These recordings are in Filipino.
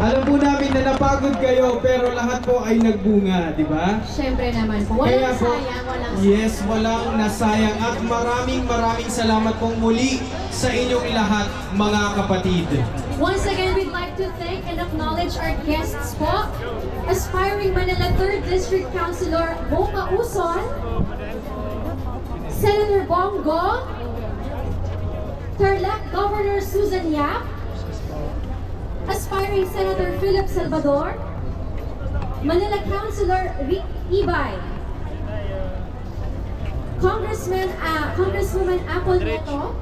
Alam po namin na napagod kayo pero lahat po ay nagbunga, di ba? Siyempre naman po. Kaya Walang po- sayang, walang Yes, walang nasayang at maraming maraming salamat pong muli sa inyong lahat mga kapatid. Once again, we'd like to thank and acknowledge our guests po. Aspiring Manila 3rd District Councilor Boca Uson, Senator Bongo, Tarlac Governor Susan Yap, Aspiring Senator Philip Salvador, Manila Councilor Rick Ibay, Congressman, uh, Congresswoman Apple Neto,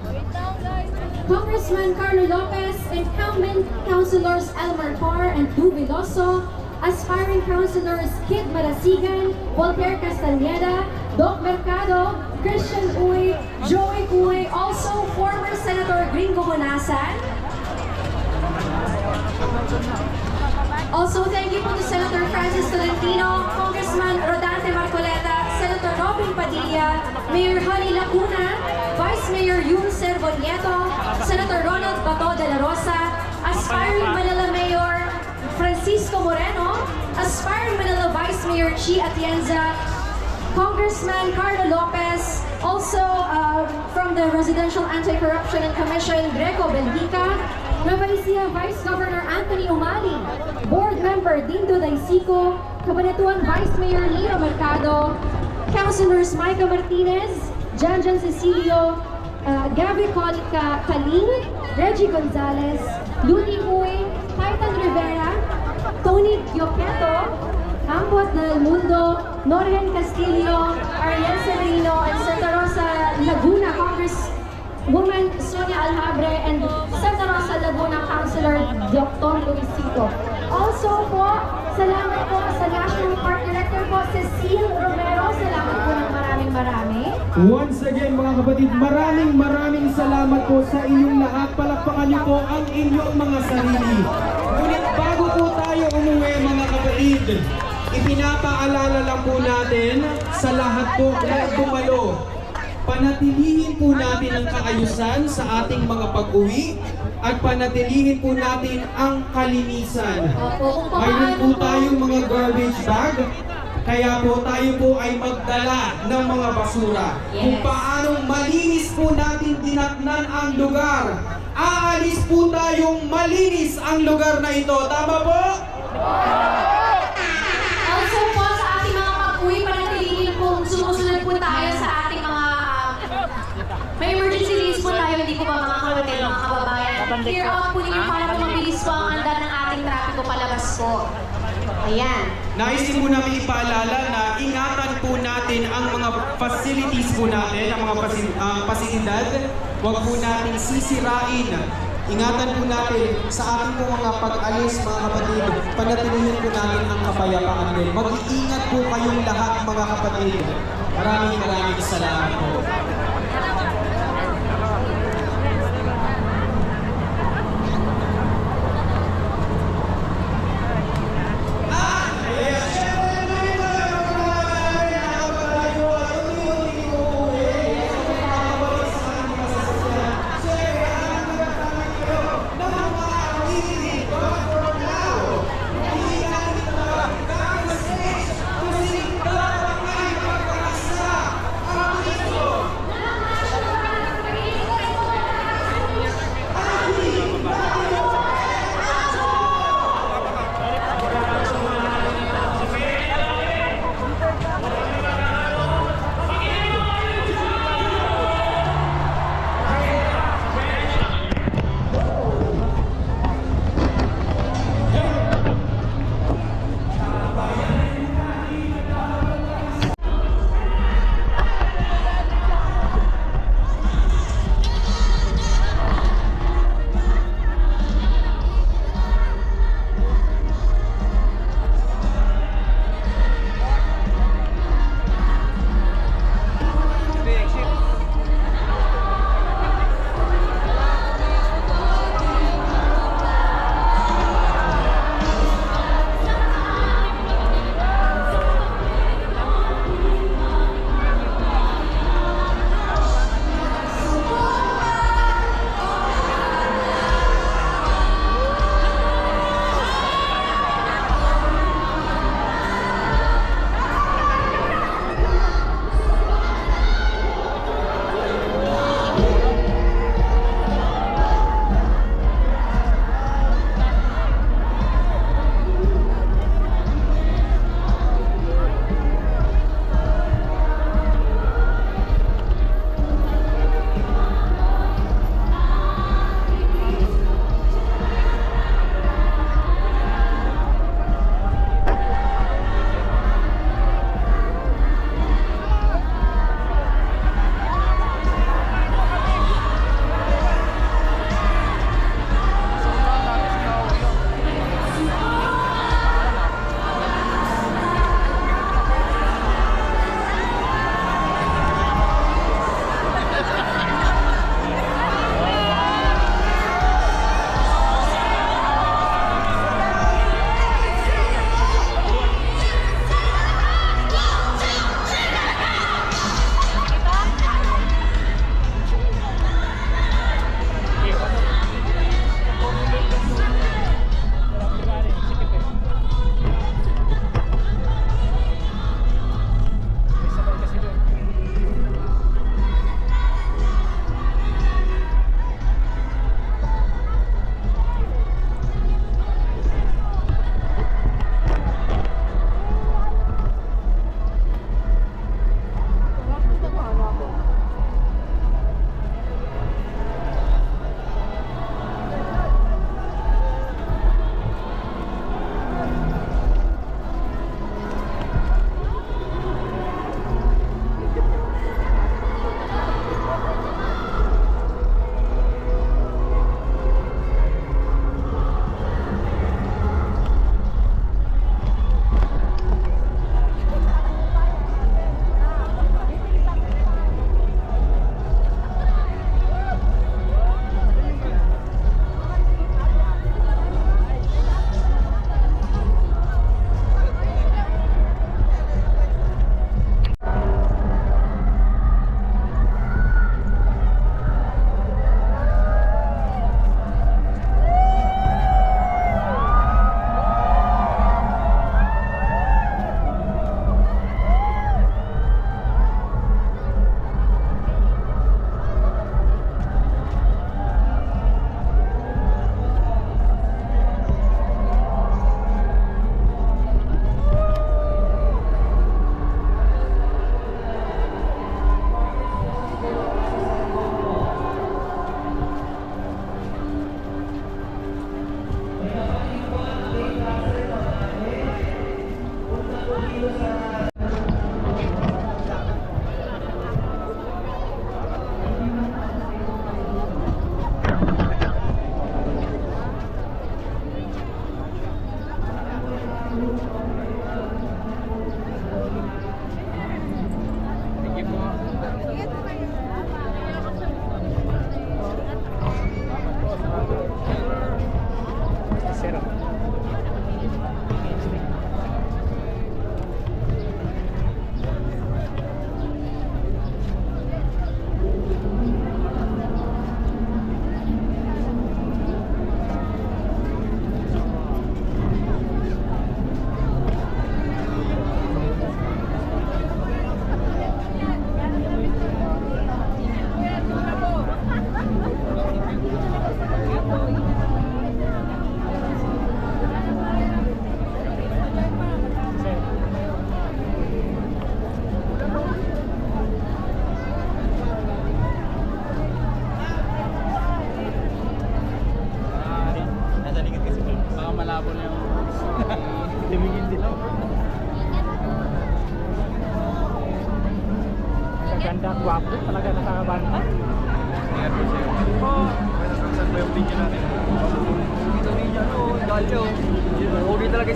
Congressman Carlo Lopez, Incumbent Councilors Elmer Parr and Du Veloso, Aspiring Councilors Kid Marasigan, Voltaire Castañeda, Doc Mercado, Christian Uy, Joey Uy, also former Senator Gringo Bonasan. Also, thank you po to Senator Francis Tolentino, Congressman Rodante Marcoleta, Senator Robin Padilla, Mayor Honey Lacuna, Vice Mayor Yun Servo Nieto, Senator Ronald Bato de la Rosa, Aspiring Manila Mayor Francisco Moreno, Aspiring Manila Vice Mayor Chi Atienza, Congressman Carlo Lopez, also uh, from the Residential Anti-Corruption and Commission, Greco Bendica, Ecija Vice Governor Anthony Umali, Board Member Dindo Daisico, Cabanatuan Vice Mayor Lino Mercado, Councilors Micah Martinez, Janjan Cecilio, uh, Gabby Colica Kaling, Reggie Gonzalez, Ludi Huy, Titan Rivera, Tony Giopeto, Ambot del Mundo, Norhen Castillo, Ariel Sereno, and Santa Rosa Laguna Congresswoman Sonia Alhabre, and Santa Rosa Laguna Councilor Dr. Luisito. Also po, salamat po sa National Park Director po, Cecile Romero. Salamat po ng maraming marami. Once again mga kapatid, maraming maraming salamat po sa inyong lahat. Palakpakan niyo po ang inyong mga sarili. Ngunit bago po tayo umuwi mga kapatid, ipinapaalala lang po natin sa lahat po na dumalo. Panatilihin po natin ang kaayusan sa ating mga pag-uwi at panatilihin po natin ang kalinisan. Mayroon po tayong mga garbage bag, kaya po tayo po ay magdala ng mga basura. Kung paano malinis po natin dinatnan ang lugar. Aalis po tayong malinis ang lugar na ito. Tama po? Also kababayan. Clear out po ninyo para po mabilis po ang andar ng ating trapiko palabas po. Ayan. Nais din po namin ipaalala na ingatan po natin ang mga facilities po natin, ang mga pasi- ah, pasilidad. Huwag po natin sisirain. Ingatan po natin sa ating po mga pag-alis, mga kapatid. Panatilihin po natin ang kapayapaan din. Mag-iingat po kayong lahat, mga kapatid. Maraming maraming salamat po.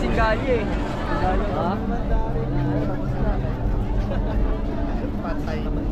kasing gali eh. Ha? Patay.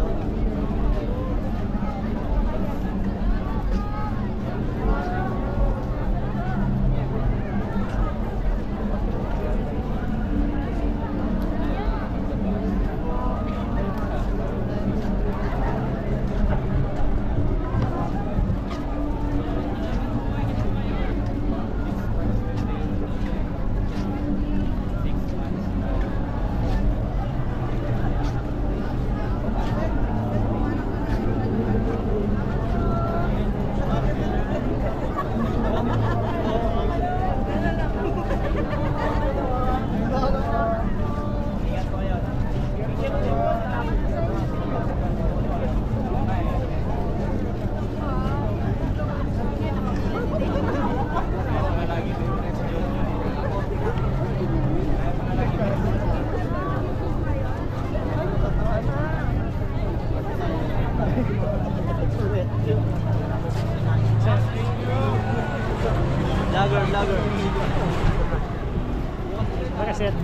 Lager, lager. Like I said.